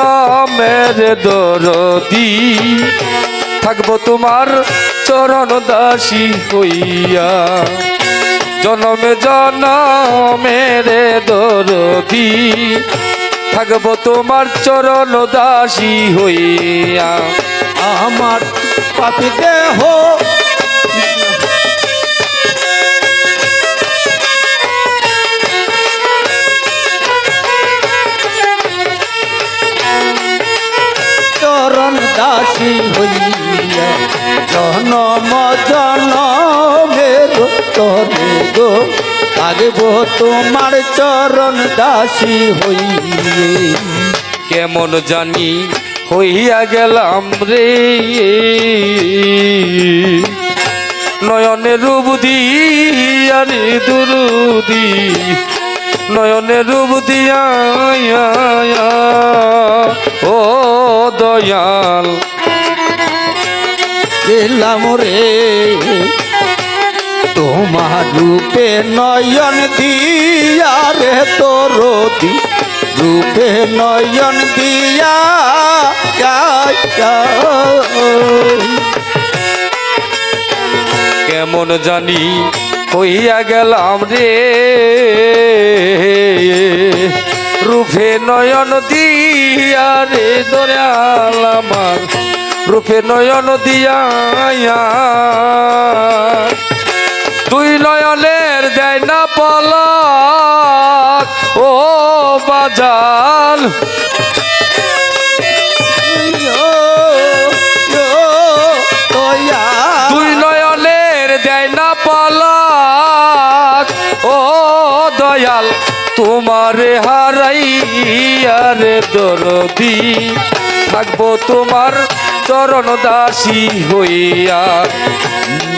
জনমের দরদি। থাকব তোমার চরণ দাসী হইয়া। জনমে জনমের দরদি। থাকব তোমার চরণ দাসী হইয়া। আমার পাপি দেহ দাসী হইয়া জনম জনমের তরে গো আগব তোমার চরণ দাসী হইয়ে। কেমন জানি হইয়া গেলাম রে। নয়নের বুধি আরে দুরুদি। নয়নের দিয়া, ও দয়াল গেলাম রে, তোমার রূপে নয়ন দিয়া রে তোর রূপে নয়ন দিয়া। কেমন জানি হইয়া গেলাম রে। রূপে নয়ন দিয়া রে দয়াল আমার। রূপে নয়ন দিয়া দুই নয়নের দেয় না পলক ও বাজাল। দয়াল, তোমারে হারাই আরে দরদি। থাকব তোমার চরণ দাসী হইয়া।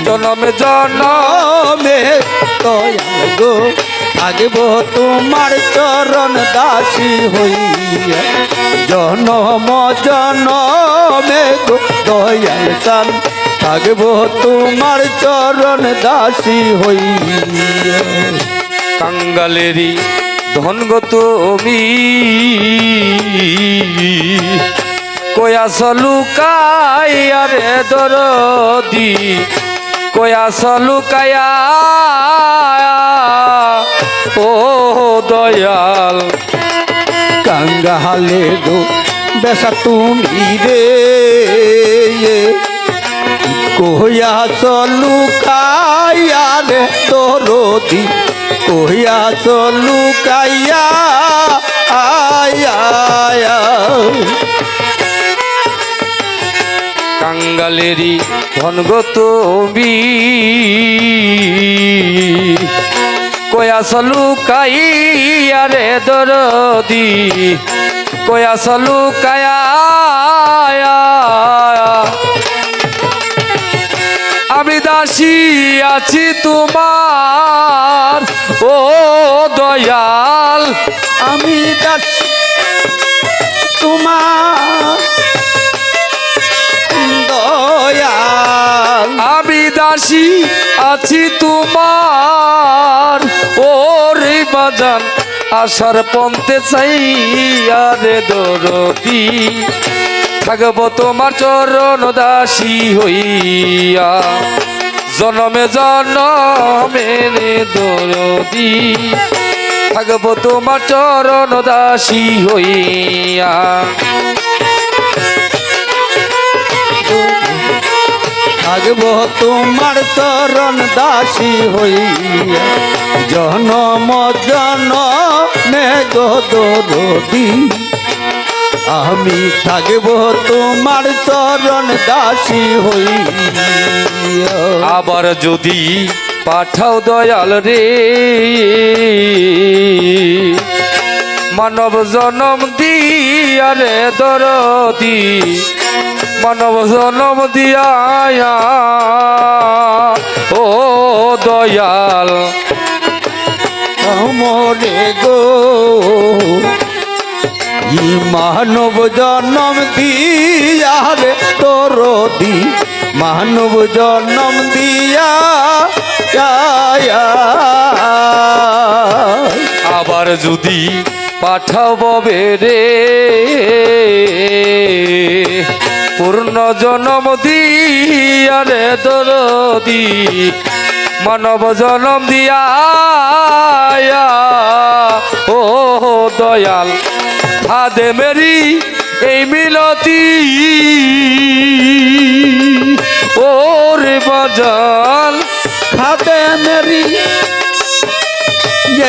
জনমে জনম দয়াল গো আগব তোমার চরণ দাসী হইয়া। জনম জনমে গো, দয়াল চান আগব তোমার চরণ দাসী হইয়া। কাঙ্গালেরই ধনগত তুমি কয়া সলুকাই আরে দরদি, কয়া সলুকায়া। ও দয়াল কাঙ্গালে গো বেসা তুমি রে। কহিয়া চলু কাইয়া রে তোরদি কহিয়া চলু কাইয়া আয়া আয়া। কাঙ্গালেরই ধন গো তুমি কয়া সলুকাই আরে দরদি কয়া সলুকায়া আমি আছি তোমার, ও দয়াল। আমি দাস তোমার। দয়াল। আমি দাসী আছি তোমার। ও রে বাজান, আশার পন্তে চাই আরে দরদি। থাকব তোমার চরণ দাসী হইয়া। জনমে জনমে দরদি, থাকব তোমার চরণ দাসী হইয়া। থাকব তোমার চরণ দাসী হইয়া। জনম জনমে গদি আমি থাকব তোমার চরণ দাসী হই। আবার যদি পাঠাও দয়াল রে মানব জনম দিয়া রে দরদি মানব জনম দিয়া ও দয়াল। মরে গো মানব জন্ম দিয়া রে তোর দি। মানব জন্ম দিয়া। আবার যদি পাঠাও ববে রে পূর্ণ জনম দিয়ারে দরদি মানব জনম দিয়া ও দয়াল। হাদে মেরি, এই মিলতি। ওরে বাজাল খাতে মেরি,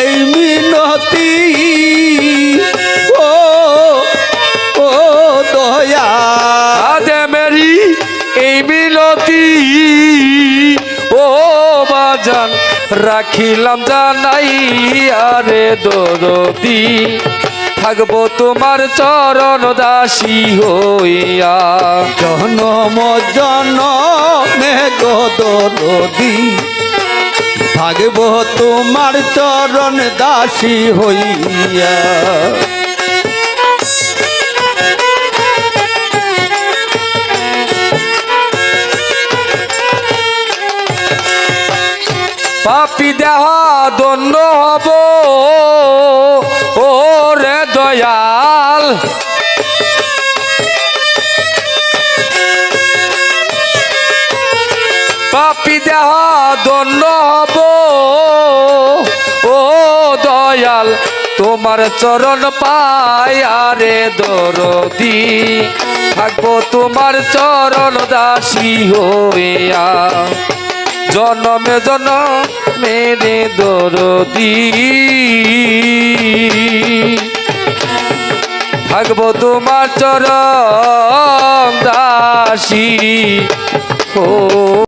এই মিনতি ও ও দয়া। আদে মেরি, এই মিলতি। ও বাজান রাখিলাম জানাই আরে দরদি। থাকব তোমার চরণ দাসী হইয়া। জনম জনমে গদরদি থাকব তোমার চরণ দাসী হইয়া। পাপি দেহ দণ্ড তোমার চরণ পায় আরে দরদি। থাকব তোমার চরণ দাসী হইয়া। জনমে জনমে রে দরদি। থাকব তোমার চরণ দাসী ও